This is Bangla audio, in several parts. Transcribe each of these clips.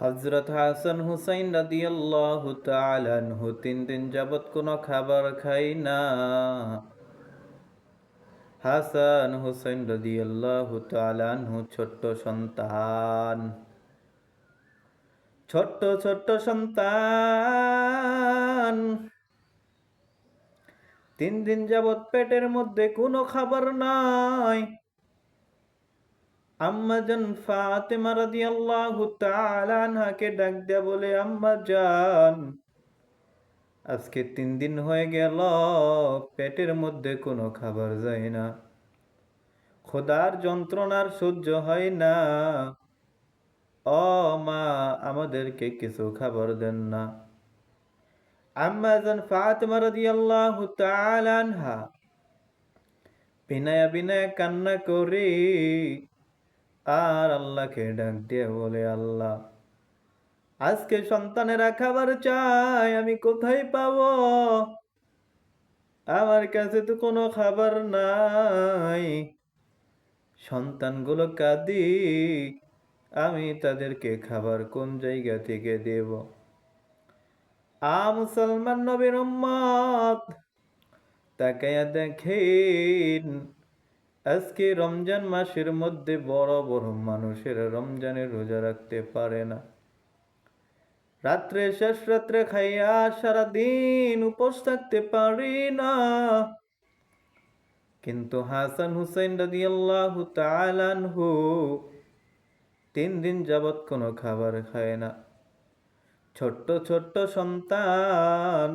হজরত হাসান হুসাইন রাদিয়াল্লাহু তাআলা আনহু তিন দিন যাবত কোনো খাবার খাই না। হাসান হুসাইন রাদিয়াল্লাহু তাআলা আনহু ছোট্ট সন্তান। ছোট্ট ছোট্ট সন্তান। তিন দিন যাবত পেটের মধ্যে কোনো খাবার নাই। আম্মা জান ফাতেমা রাদিয়াল্লাহু তাআলা আনহাকে ডাক দেয়া বলে, আম্মা জান, আজকে তিন দিন হয়ে গেল, পেটের মধ্যে কোনো খাবার যায় না। খোদার যন্ত্রণার সহ্য হয় না। ও মা, আমাদেরকে কিছু খাবার দেন না। আম্মা জান ফাতেমা রাদিয়াল্লাহু তাআলা আনহা বিনয়া বিনয়া কান্না করে আর আল্লাহকে ডাক দিয়ে বলে, আল্লাহ, আজকে সন্তানেরা খাবার চাই আমি কোথায় পাব? আমার কাছে তো কোনো খাবার নাই। সন্তানগুলো কাঁদি, আমি তাদেরকে খাবার কোন জায়গা থেকে দেব? আ মুসলমান নবীর উম্মত দেখেন আজকে রমজান মাসের মধ্যে বড় বড় মানুষের রমজানের রোজা রাখতে পারে না। রাত্রে শেষ রাত্রে খাইয়া সারা দিন উপোস থাকতে পারি না। কিন্তু হাসান হুসাইন তাআলা আনহু তিন দিন যাবৎ কোনো খাবার খায় না। ছোট্ট ছোট্ট সন্তান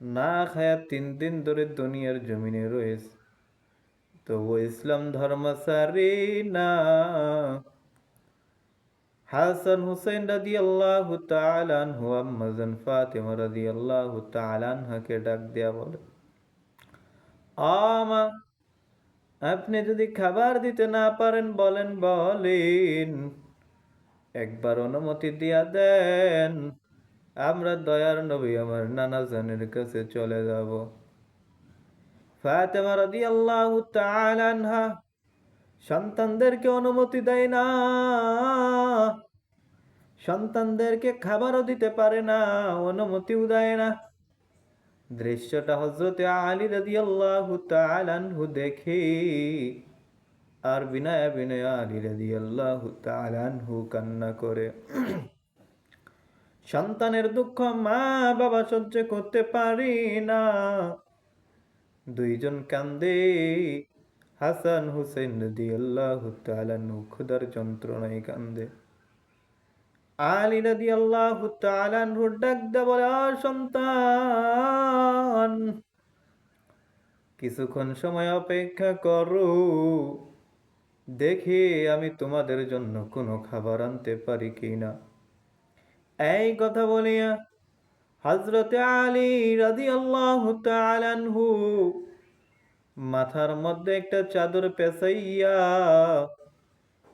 না খায়া তিন দিন ধরে দুনিয়ার জমিনে রয়েছে। তো ও ইসলাম ধর্ম সারি না। হাসান হুসেন রাদি আল্লাহ তালান হুয়া মজন ফাতেমা রাদি আল্লাহ তালান হাকে ডাক দেয়া বলে আমা আপনি যদি খাবার দিতে না পারেন বলেন বলেন। একবার অনুমতি দিয়া দেন, আমরা দয়ার নবী আমার নানা জানের কাছে চলে যাব। ফাতেমা রাদিয়াল্লাহু তাআলা আনহা সন্তানদেরকে অনুমতি দেয় না। সন্তানদেরকে খাবারও দিতে পারে না, অনুমতিও দেয় না। দৃশ্যটা হজরত আলী রাদিয়াল্লাহু তাআলা আনহু দেখে আর বিনয় বিনয় আলী রাদিয়াল্লাহু তাআলা আনহু কান্না করে। সন্তানের দুঃখ মা বাবা সহ্য করতে পারি না। দুইজন কান্দে। হাসান হুসেন নদী আল্লাহ তালানু যন্ত্রণায় কান্দে। আলী নদী আল্লাহ ডাক দে বলে, "আ সন্তান, কিছুক্ষণ সময় অপেক্ষা করো। দেখি আমি তোমাদের জন্য কোনো খাবার আনতে পারি কিনা। এই কথা বলিয়া হজরতে আলী রাদি আল্লাহ তালানহু মাথার মধ্যে একটা চাদর পেঁচাইয়া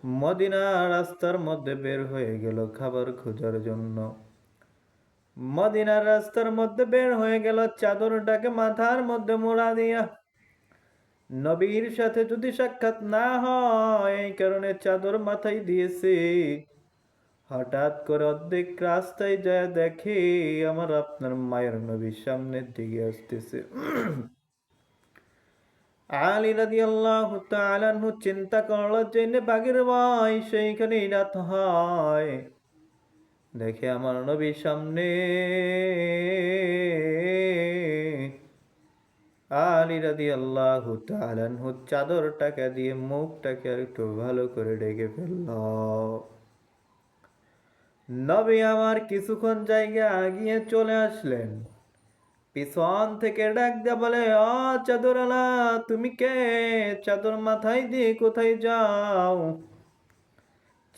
মদিনা রাস্তার মধ্যে বের হয়ে গেল খাবার খোঁজার জন্য। মদিনার রাস্তার মধ্যে বের হয়ে গেল, চাদরটাকে মাথার মধ্যে মোড়া দিয়া। নবীর সাথে যদি সাক্ষাৎ না হয়, এই কারণে চাদর মাথায় দিয়েছে। হঠাৎ করে অর্ধেক রাস্তায় যায় দেখে আমার আপনার মায়ের নবীর সামনের দিকে আসতেছে। আলী রাদি আল্লাহ তালানহু চিন্তা করল জেনে বাগের ভাই, সেইখানে রাত হয়। দেখে আমার নবীর সামনে আলী রাদি আল্লাহ তালানহু চাদরটাকে দিয়ে মুখটাকে আর একটু ভালো করে ডেকে ফেলল। নবী আমার কিছুক্ষণ জায়গা আগিয়ে চলে আসলেন। পিছন থেকে ডাক দেয়া বলে, অ চাদরালা তুমি কে? চাদর মাথায় দিয়ে কোথায় যাও?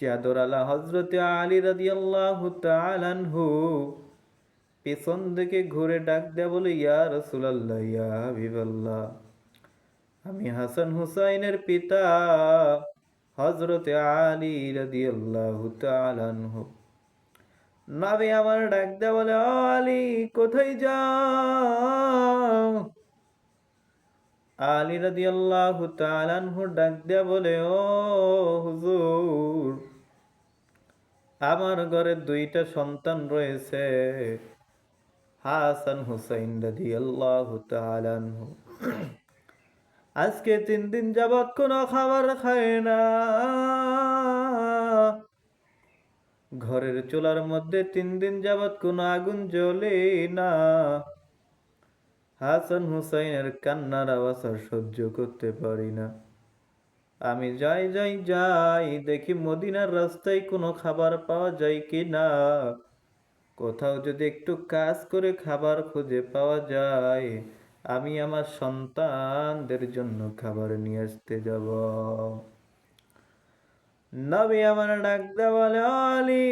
চাদরালা হজরতে আলী আল্লাহ তালানহু পিছন দিকে ঘুরে ডাক দেয়া বলে, ইয়া রসুলাল্লাহ, ইয়া হাবিবাল্লাহ, আমি হাসান হুসাইনের পিতা হজরতে আলী আল্লাহ তালানহু নবী আমার ডাক দেয়া বলে, আলী, কোথায় যাও? আলী রাদি আল্লাহ তালানহু ডাক দেয়া বলে, ও হুজুর, আমার ঘরে দুইটা সন্তান রয়েছে। হাসান হুসাইন রাজি আল্লাহ আজকে তিন দিন যাবৎ কোনো খাবার খায় না। ঘরের চুলার মধ্যে তিন দিন যাবৎ কোনো আগুন জ্বলে না। হাসান হুসাইনের কান্নার আওয়াজ আর সহ্য করতে পারি না। আমি যাই যাই যাই, দেখি মদিনার রাস্তায় কোনো খাবার পাওয়া যায় কি না। কোথাও যদি একটু কাজ করে খাবার খুঁজে পাওয়া যায়, আমি আমার সন্তানদের জন্য খাবার নিয়ে আসতে যাব। নবী আমার ডাকতে বলে, আলী,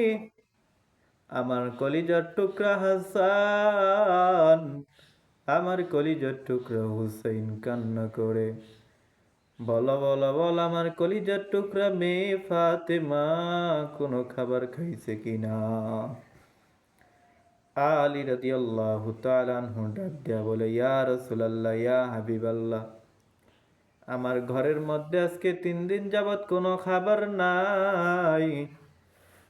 আমার কলিজার টুকরা হাসান, আমার কলিজার টুকরা হুসাইন কান্না করে। বলো বলো, বল, আমার কলিজার টুকরা মেয়ে ফাতেমা কোনো খাবার খাইছে কিনা আলী রাদিয়াল্লাহু তাআলা আনহু ডাক দিয়া বলে, ইয়া রাসূলুল্লাহ, ইয়া হাবিবাল্লাহ আমার ঘরের মধ্যে আজকে তিন দিন যাবৎ কোনো খাবার নাই।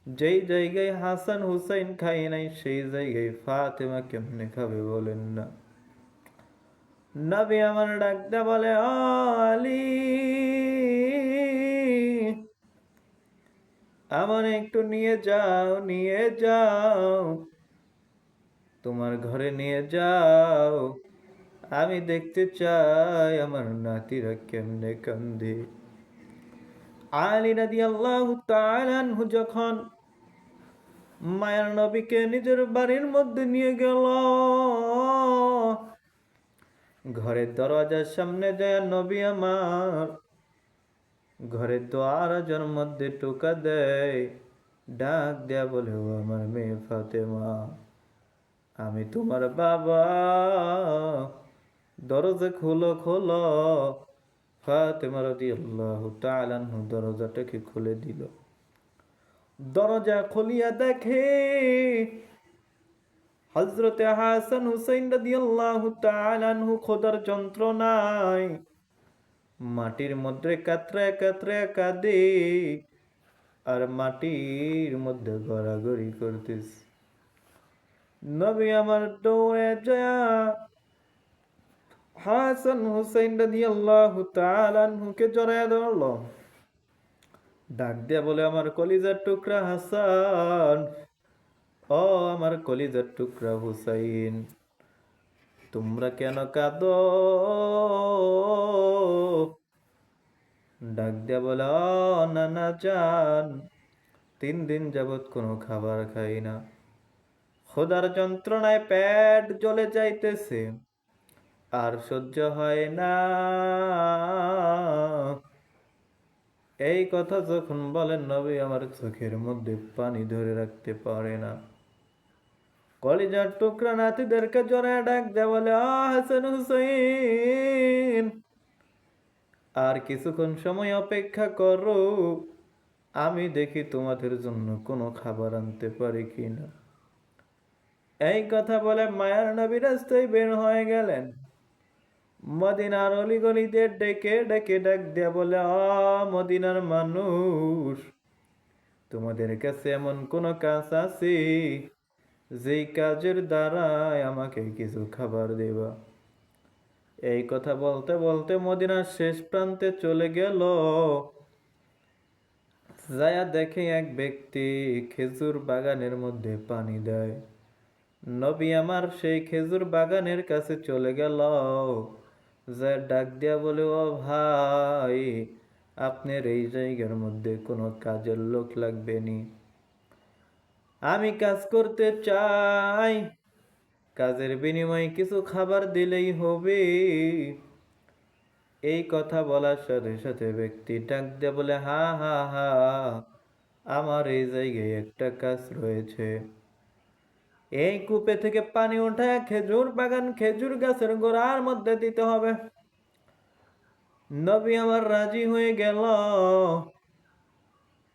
যেই জায়গায় হাসান হুসাইন খাই নাই, সেই জায়গায় ফাতেমা কেমনে খাবে বলেন না? নবী আমার ডাকতে বলে, "ও আলী, আমার একটু নিয়ে যাও নিয়ে যাও। তোমার ঘরে নিয়ে যাও। আমি দেখতে চাই আমার নাতিরা কেমনে কান্দে। আলী রাদি আল্লাহ তালানহু যখন মায়ের নবীকে নিজের বাড়ির মধ্যে নিয়ে গেল ঘরের দরজার সামনে যায়, নবী আমার ঘরের দরজার মধ্যে টোকা দেয়, ডাক দেয়া বলে, ও আমার মেয়ে ফাতেমা, আমি তোমার বাবা। দরজা খোলো খোলো। ফাতেমা রাদিয়াল্লাহু তাআলা আনহু দরজাটাকে খুলে দিল। দরজা খুলিয়া দেখে হজরতে হাসান হুসাইন রাদিয়াল্লাহু তাআলা আনহু খোদার যন্ত্রণায় মাটির মধ্যে কাতরায় কাতরায় কাঁদে আর মাটির মধ্যে গড়াগড়ি করতেছে। নবী আমার দৌড়ে যায় হাসান হুসাইন রাদিয়াল্লাহু তাআলা আনহুকে জড়ায় ধরল। ডাক দিয়া বলে, আমার কলিজার টুকরা হাসান। ও আমার কলিজার টুকরা হুসাইন, তোমরা কেন কাঁদো? ডাক দিয়া বলে নানা যান তিন দিন যাবৎ কোনো খাবার খাই না। খোদার যন্ত্রণায় পেট জ্বলে যাইতেছে। আর সহ্য হয় না। এই কথা যখন বলেন নবী আমার চোখের মধ্যে পানি ধরে রাখতে পারে না। কলিজার টুকরা নাতিদেরকে জড়ায় ডাক দেয় বলে "আ, হাসান হুসেন আর কিছুক্ষণ সময় অপেক্ষা করো আমি দেখি তোমাদের জন্য কোনো খাবার আনতে পারি কিনা। এই কথা বলে মায়ার নবী রাস্তায় বের হয়ে গেলেন। মদিনার অলিগলিতে ডেকে ডেকে ডাক দেয়া বলে, আ মদিনার মানুষ, তোমাদের কাছে এমন কোন কাজ আছে? যেই কাজের দ্বারাই আমাকে কিছু খাবার দেবা। এই কথা বলতে বলতে মদিনার শেষ প্রান্তে চলে গেল। যায়া দেখে এক ব্যক্তি খেজুর বাগানের মধ্যে পানি দেয়। নবী আমার সেই খেজুর বাগানের কাছে চলে গেল। যা ডাক দিয়া বলে, ও ভাই, আপনার এই জায়গার মধ্যে কোনো কাজের লোক লাগবে নি। আমি কাজ করতে চাই। কাজের বিনিময়ে কিছু খাবার দিলেই হবে এই কথা বলার সাথে সাথে ব্যক্তি ডাক দিয়ে বলে, হা হা হা, আমার এই জায়গায় একটা কাজ রয়েছে। এই কূপে থেকে পানি ওঠায় খেজুর বাগান খেজুর গাছের গোড়ার মধ্যে দিতে হবে। নবী আমার রাজি হয়ে গেল।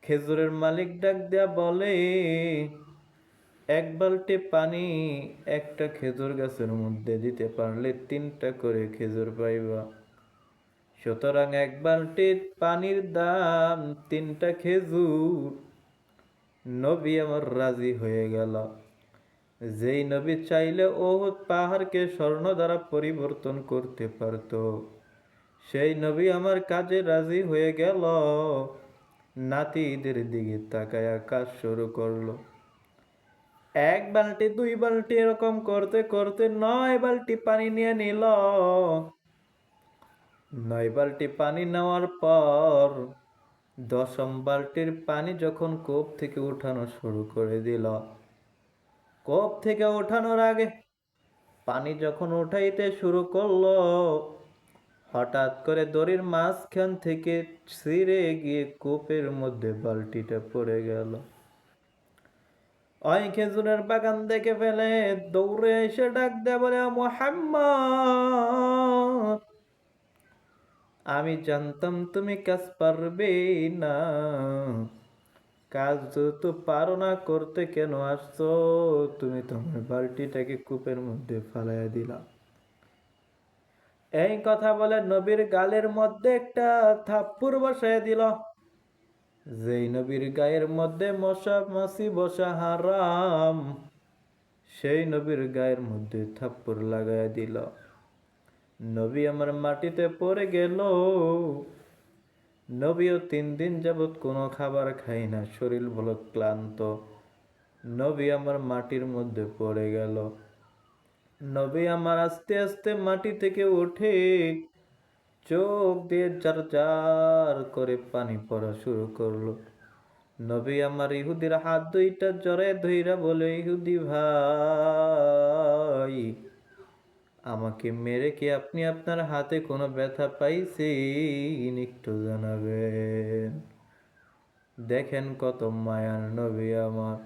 খেজুরের মালিক ডাক দেয়া বলে, এক বালতি পানি একটা খেজুর গাছের মধ্যে দিতে পারলে তিনটা করে খেজুর পাইবা। সুতরাং এক বালতি পানির দাম তিনটা খেজুর। নবী আমার রাজি হয়ে গেল। যেই নবী চাইলে ওহুদ পাহাড়কে স্বর্ণ দ্বারা পরিবর্তন করতে পারত। সেই নবী আমার কাজে রাজি হয়ে গেল। নাতিদের দিকে তাকায়া কাজ শুরু করল। এক বালতি, দুই বালতি এরকম করতে করতে নয় বালতি পানি নিয়ে নিল। নয় বালতি পানি নেওয়ার পর দশম বালতির পানি যখন কোপ থেকে উঠানো শুরু করে দিল কোপ থেকে ওঠানোর আগে পানি যখন উঠাইতে শুরু করল, হঠাৎ করে দড়ির মাঝখান থেকে ছিঁড়ে গিয়ে কূপের মধ্যে বালতিটা পড়ে গেল। ওই খেজুরের বাগান দেখে ফেলে, দৌড়ে এসে ডাক দেয় বলে আমি জানতাম তুমি কাজ পারবে না। কাজ তো পারো না করতে কেন আসছো? তুমি তোমার বালতিটাকে কূপের মধ্যে ফালাইয়া দিলা। এই কথা বলে নবীর গালের মধ্যে একটা থাপ্পুর বসায় দিল। যেই নবীর গায়ের মধ্যে মশা, মাছি, বসা, হারাম, সেই নবীর গায়ের মধ্যে থাপ্পুর লাগায় দিল। নবী আমার মাটিতে পড়ে গেল। নবীও তিন দিন যাবৎ কোনো খাবার খাই না, শরীর বলো ক্লান্ত। নবী আমার মাটির মধ্যে পড়ে গেল। নবী আমার আস্তে আস্তে মাটি থেকে উঠে চোখ দিয়ে চার চার করে পানি পড়া শুরু করল। নবী আমার ইহুদির হাত দুইটা জরে ধইরা বলে, ইহুদি ভাই আমাকে মেরে কি আপনি আপনার হাতে কোনো ব্যথা পাইছেন? একটু জানাবেন। দেখেন কত মায়ার নবী আমার।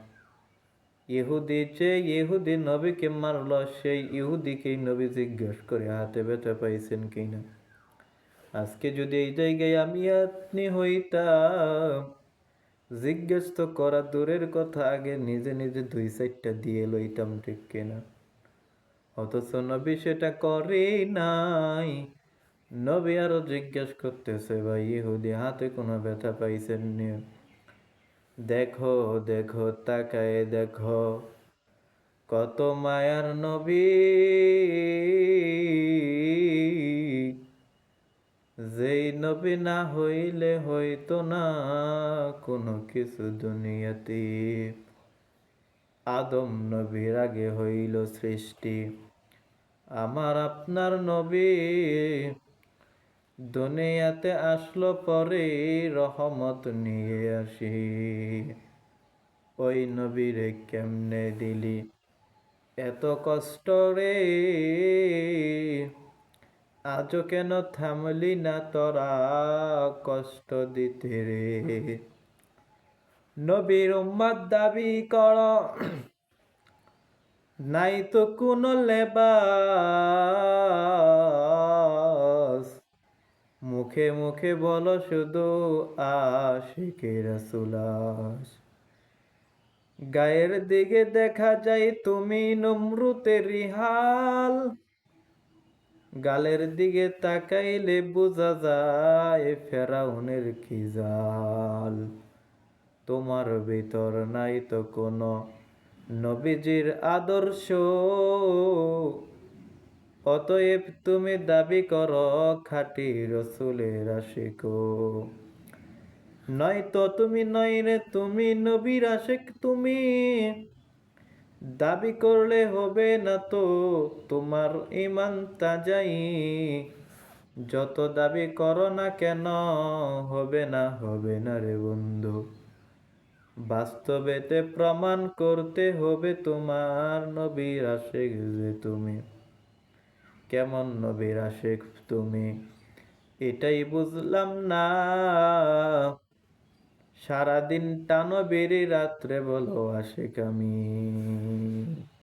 ইহুদি যে ইহুদি নবীকে মারল, সেই ইহুদিকেই নবী জিজ্ঞেস করে, হাতে ব্যথা পাইছেন কিনা আজকে যদি এই জায়গায় আমি আপনি হইতাম, জিজ্ঞেস তো করা দূরের কথা, আগে নিজে নিজে দুই সাইডটা দিয়ে লইতাম, ঠিক কিনা? অথচ নবী সেটা করে নাই। নবী আরও জিজ্ঞেস করতেছে, ভাই, ইহুদি হাতে কোনো ব্যথা পাইছেন নি? দেখো দেখো, তাকায় দেখো, কত মায়ার নবী। যেই নবী না হইলে হইতো না কোনো কিছু দুনিয়াতে। আদম নবীর আগে হইল সৃষ্টি। আমার আপনার নবী দুনিয়াতে আসলো পরে রহমত নিয়ে আসি। ওই নবীরে কেমনে দিলি? এত কষ্ট রে। আজও কেন থামলি না তোরা কষ্ট দিতে রে? নবীর উম্মাদ দাবি কর। নাই তো কোনো লেবাস। মুখে মুখে বলো শুধু আশিকে রাসুলাস গায়ের দিকে দেখা যায় তুমি নমরুতের রিহাল। গালের দিকে তাকাইলে বোঝা যায় ফেরাউনের কি জাল। তোমার ভিতর নাই তো কোনো নবীজির আদর্শ। অতএব তুমি দাবি কর, খাটি রসুলের আশিক। নয়তো তুমি নয় রে, তুমি নবীর আশেক, তুমি দাবি করলে হবে না তো তোমার ইমান তাজাই। যত দাবি করো না কেন, হবে না হবে না রে বন্ধু। বাস্তবেতে প্রমাণ করতে হবে তোমার নবীর আশেখ যে তুমি। কেমন নবীর আশেখ তুমি? এটাই বুঝলাম না। সারাদিন টানো বেরি রাত্রে বলো আশেখ আমি।